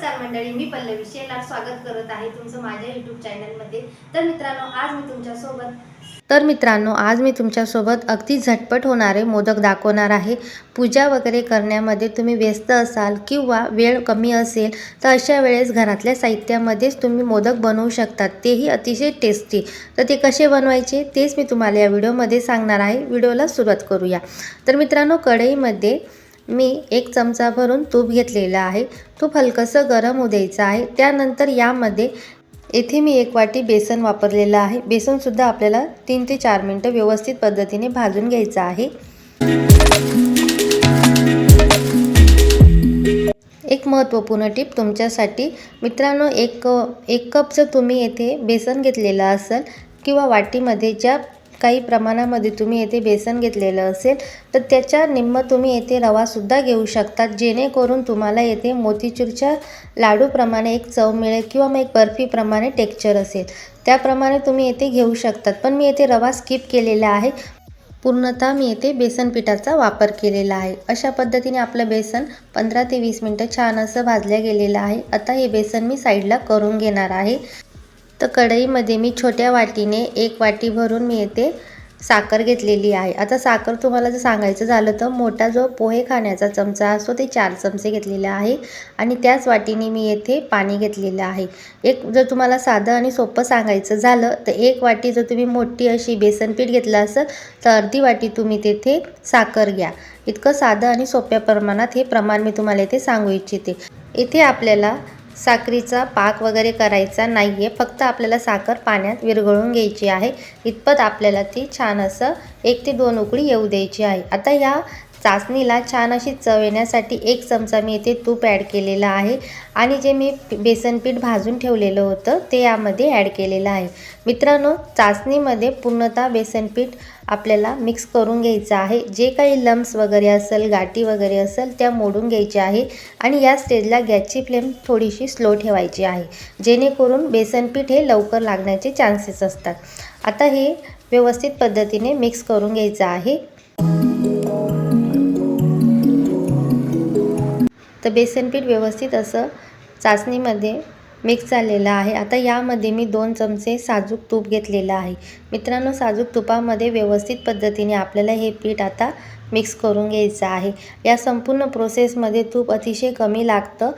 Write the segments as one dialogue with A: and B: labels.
A: नमस्कार मंडळी मी पल्लवी शेलार स्वागत करत आहे तुमचं माझ्या यूट्यूब चॅनलमध्ये तर मित्रांनो आज मी तुमच्यासोबत तर मित्रांनो आज मी तुमच्यासोबत अगदी झटपट होणारे मोदक दाखवणार आहे. पूजा वगैरे करण्यामध्ये तुम्ही व्यस्त असाल किंवा वेळ कमी असेल तर अशा वेळेस घरातल्या साहित्यामध्येच तुम्ही मोदक बनवू शकतात. तेही अतिशय टेस्टी तर ते कसे बनवायचे तेच मी तुम्हाला या व्हिडिओमध्ये सांगणार आहे. व्हिडिओला सुरुवात करूया. तर मित्रांनो कढईमध्ये मी एक चमचा भरून तूप घेतलेलं आहे. तूप हलकंसं गरम होऊ द्यायचं आहे. त्यानंतर यामध्ये येथे मी एक वाटी बेसन वापरलेलं आहे. बेसनसुद्धा आपल्याला तीन ते चार मिनटं व्यवस्थित पद्धतीने भाजून घ्यायचं आहे. एक महत्त्वपूर्ण टिप तुमच्यासाठी. मित्रांनो एक एक कप जर तुम्ही येथे बेसन घेतलेलं असेल किंवा वाटीमध्ये ज्या काही प्रमाणामध्ये तुम्ही येथे बेसन घेतलेलं असेल तर त्याच्या निम्म तुम्ही येथे रवासुद्धा घेऊ शकतात जेणेकरून तुम्हाला येथे मोतीचूरच्या लाडूप्रमाणे एक चव मिळेल किंवा मग एक बर्फीप्रमाणे टेक्स्चर असेल. त्याप्रमाणे तुम्ही येथे घेऊ शकतात. पण मी येथे रवा स्किप केलेला आहे. पूर्णतः मी येथे बेसन पिठाचा वापर केलेला आहे. अशा पद्धतीने आपलं बेसन पंधरा ते वीस मिनटं छान असं भाजलं गेलेलं आहे. आता हे बेसन मी साईडला करून घेणार आहे. तर कढईमध्ये मी छोट्या वाटीने एक वाटी भरून मी येते साखर घेतलेली आहे. आता साखर तुम्हाला जर सांगायचं झालं तर मोठा जो पोहे खाण्याचा चमचा असतो ते चार चमचे घेतलेले आहे आणि त्याच वाटीने मी येथे पाणी घेतलेलं आहे. एक जर तुम्हाला साधं आणि सोपं सांगायचं झालं तर एक वाटी जर तुम्ही मोठी अशी बेसनपीठ घेतलं असेल तर अर्धी वाटी तुम्ही तेथे साखर घ्या. इतकं साधं आणि सोप्या प्रमाणात हे प्रमाण मी तुम्हाला इथे सांगू इच्छिते. इथे आपल्याला साखरीचा पाक वगैरे करायचा नाही आहे फक्त आपल्याला साखर पाण्यात विरघळून घ्यायची आहे. इतपत आपल्याला ती छान असं एक ते दोन उकळी येऊ द्यायची आहे. आता या चाचणीला छान अशी चव येण्यासाठी एक चमचा मी इथे तूप ॲड केलेलं आहे. आणि जे मी बेसन पीठ भाजून ठेवलेलं होतं ते यामध्ये ॲड केलेलं आहे. मित्रांनो चाचणीमध्ये पूर्णतः बेसन पीठ आपल्याला मिक्स करून घ्यायचं आहे. जे काही लम्स वगैरे असेल गाठी वगैरे असेल त्या मोडून घ्यायच्या आहे. आणि या स्टेजला गॅसची फ्लेम थोडीशी स्लो ठेवायची आहे. जेणेकरून बेसन पीठ हे लवकर लागण्याचे चान्सेस असतात. आता हे व्यवस्थित पद्धतीने मिक्स करून घ्यायचं आहे. तर बेसनपीठ व्यवस्थित असं चाचणीमध्ये मिक्स झालेलं आहे. आता यामध्ये मी दोन चमचे साजूक तूप घेतलेलं आहे. मित्रांनो साजूक तुपामध्ये व्यवस्थित पद्धतीने आपल्याला हे पीठ आता मिक्स करून घ्यायचं आहे. या संपूर्ण प्रोसेसमध्ये तूप अतिशय कमी लागतं.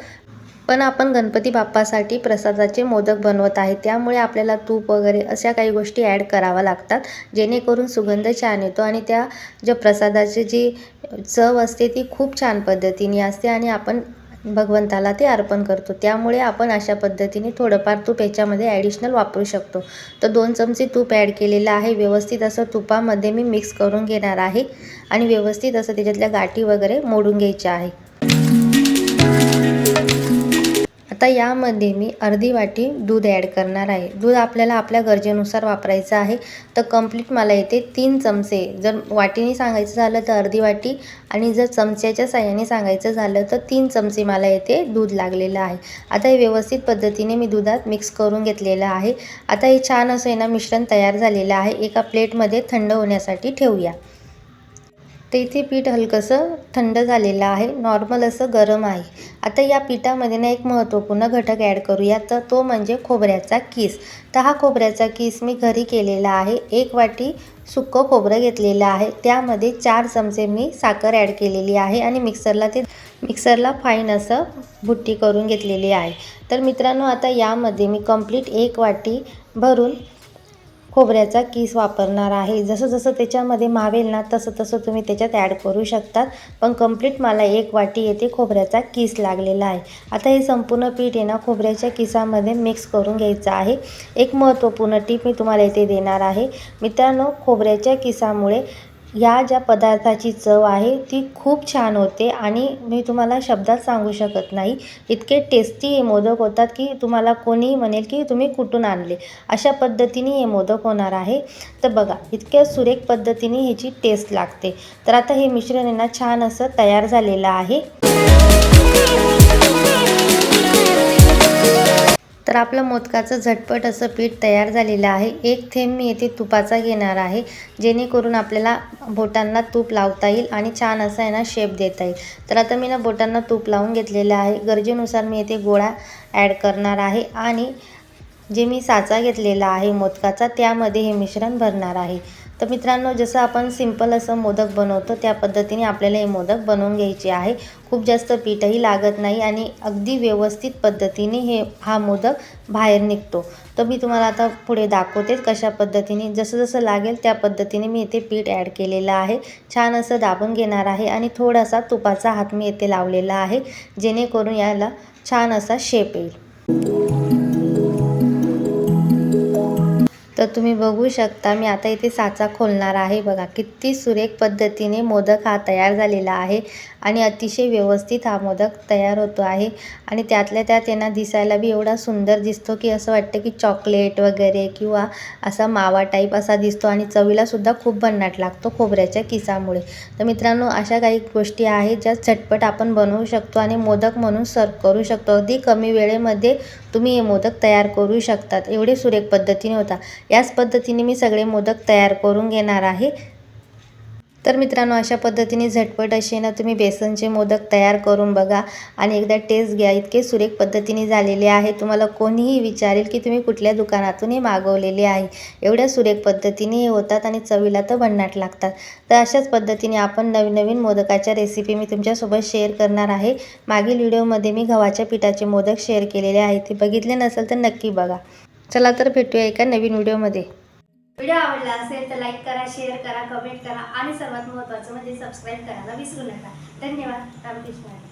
A: पण आपण गणपती बाप्पासाठी प्रसादाचे मोदक बनवत आहे. त्यामुळे आपल्याला तूप वगैरे अशा काही गोष्टी ॲड कराव्या लागतात जेणेकरून सुगंध छान येतो आणि त्या ज्या प्रसादाची जी चव असते ती खूप छान पद्धतीने असते आणि आपण भगवंताला ते अर्पण करतो. त्यामुळे आपण अशा पद्धतीने थोडंफार तूप याच्यामध्ये ॲडिशनल वापरू शकतो. तर दोन चमचे तूप ॲड केलेलं आहे. व्यवस्थित असं तुपामध्ये मी मिक्स करून घेणार आहे आणि व्यवस्थित असं त्याच्यातल्या गाठी वगैरे मोडून घ्यायच्या आहे. आता यामध्ये मी अर्धी वाटी दूध ॲड करणार आहे. दूध आपल्याला आपल्या गरजेनुसार वापरायचं आहे. तर कंप्लीट मला येते तीन चमचे. जर वाटीने सांगायचं झालं तर अर्धी वाटी आणि जर चमच्याच्या साह्याने सांगायचं झालं तर तीन चमचे मला येते दूध लागलेलं आहे. आता हे व्यवस्थित पद्धतीने मी दुधात मिक्स करून घेतलेलं आहे. आता हे छान असं आहे ना मिश्रण तयार झालेलं आहे. एका प्लेटमध्ये थंड होण्यासाठी ठेवूया. तर इथे पीठ हलकंसं थंड झालेलं आहे. नॉर्मल असं गरम आहे. आता या पिठामध्ये ना एक महत्त्वपूर्ण घटक ॲड करूया तर तो म्हणजे खोबऱ्याचा किस. तर हा खोबऱ्याचा किस मी घरी केलेला आहे. एक वाटी सुक्कं खोबरं घेतलेलं आहे. त्यामध्ये चार चमचे मी साखर ॲड केलेली आहे आणि मिक्सरला ते मिक्सरला फाईन असं भुट्टी करून घेतलेली आहे. तर मित्रांनो आता यामध्ये मी कंप्लीट एक वाटी भरून खोबऱ्याचा किस वापरणार आहे. जसं जसं त्याच्यामध्ये मावेल ना तसं तसं तुम्ही त्याच्यात ॲड करू शकतात. पण कंप्लीट मला एक वाटी येते खोबऱ्याचा किस लागलेला आहे. आता हे संपूर्ण पीठ आहे ना खोबऱ्याच्या किसामध्ये मिक्स करून घ्यायचं आहे. एक महत्त्वपूर्ण टीप मी तुम्हाला इथे देणार आहे. मित्रांनो खोबऱ्याच्या किसामुळे या ज्या पदार्थाची चव आहे ती खूप छान होते आणि मी तुम्हाला शब्दात सांगू शकत नाही. इतके टेस्टी हे मोदक होतात की तुम्हाला कोणीही म्हणेल की तुम्ही कुठून आणले. अशा पद्धतीने हे मोदक होणार आहे. तर बघा इतक्या सुरेख पद्धतीने ह्याची टेस्ट लागते. तर आता हे मिश्रण यांना ना छान असं तयार झालेलं आहे. तर आपलं मोदकाचं झटपट असं पीठ तयार झालेलं आहे. एक थेंब मी येथे तुपाचा घेणार आहे जेणेकरून आपल्याला बोटांना तूप लावता येईल आणि छान असा यांना शेप देता येईल. तर आता मी ना बोटांना तूप लावून घेतलेलं आहे. गरजेनुसार मी येथे गोळा ॲड करणार आहे आणि जे मी साचा घेतलेला आहे मोदकाचा त्यामध्ये हे मिश्रण भरणार आहे. तर मित्रांनो जसं आपण सिंपल असं मोदक बनवतो त्या पद्धतीने आपल्याला हे मोदक बनवून घ्यायचे आहे. खूप जास्त पीठही लागत नाही आणि अगदी व्यवस्थित पद्धतीने हे हा मोदक बाहेर निघतो. तर मी तुम्हाला आता पुढे दाखवते कशा पद्धतीने जसं जसं लागेल त्या पद्धतीने मी इथे पीठ ॲड केलेलं आहे. छान असं दाबून घेणार आहे आणि थोडासा तुपाचा हात मी येथे लावलेला आहे जेणेकरून याला छान असा शेप येईल. तर तुम्ही बघू शकता मी आता इथे साचा खोलणार आहे. बघा किती सुरेख पद्धतीने मोदक हा तयार झालेला आहे आणि अतिशय व्यवस्थित हा मोदक तयार होतो आहे. आणि त्यातल्या त्यात यांना दिसायला बी एवढा सुंदर दिसतो की असं वाटतं की चॉकलेट वगैरे किंवा असा मावा टाईप असा दिसतो आणि चवीलासुद्धा खूप भन्नाट लागतो खोबऱ्याच्या किसामुळे. तर मित्रांनो अशा काही गोष्टी आहेत ज्या झटपट आपण बनवू शकतो आणि मोदक म्हणून सर्व करू शकतो. अगदी कमी वेळेमध्ये तुम्ही हे मोदक तयार करू शकतात. एवढे सुरेख पद्धतीने होता. याच पद्धतीने मी सगळे मोदक तयार करून घेणार आहे. तर मित्रांनो अशा पद्धतीने झटपट असे ना तुम्ही बेसनचे मोदक तयार करून बघा. आणि एकदा टेस्ट घ्या. इतके सुरेख पद्धतीने झालेले आहे. तुम्हाला कोणीही विचारेल की तुम्ही कुठल्या दुकानातून हे मागवलेले आहे. एवढ्या सुरेख पद्धतीने हे होतात आणि चवीला तर भन्नाट लागतात. तर अशाच पद्धतीने आपण नवीन नवीन मोदकाच्या रेसिपी मी तुमच्यासोबत शेअर करणार आहे. मागील व्हिडिओमध्ये मी गव्हाच्या पिठाचे मोदक शेअर केलेले आहेत ते बघितले नसेल तर नक्की बघा. चला तर भेटूया एका नवीन व्हिडिओमध्ये.
B: व्हिडिओ आवडला असेल तर लाईक करा शेअर करा कमेंट करा आणि सर्वात महत्त्वाचं म्हणजे सबस्क्राईब करायला विसरू नका. धन्यवाद. रामकृष्ण.